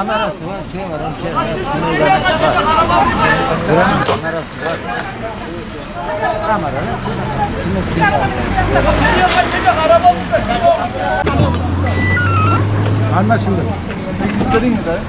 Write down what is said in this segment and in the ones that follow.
Kamerası var, şey var, şey var. Hepsini böyle çıkar. Buranın kamerası var. Kameranın çıkar. Kimisi Anlaşıldı. İstediğin mi dayı?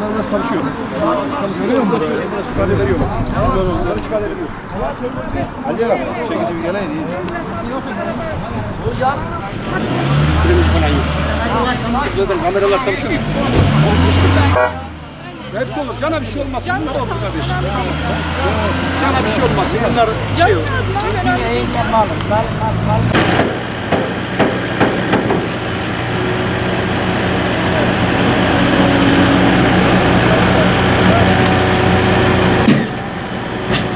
Kameralar çalışıyor. Görüyor musun? İfade veriyor. Böyle ifade veriyor. Ali abi çekici bir geleydi iyiydi. Zaten kameralar çalışıyor mu? Hepsi olur. Cana bir şey olmasın. Bunlar olur kardeşim. Cana bir şey olmasın. Bunlar şey olur. Mal, mal, mal, mal.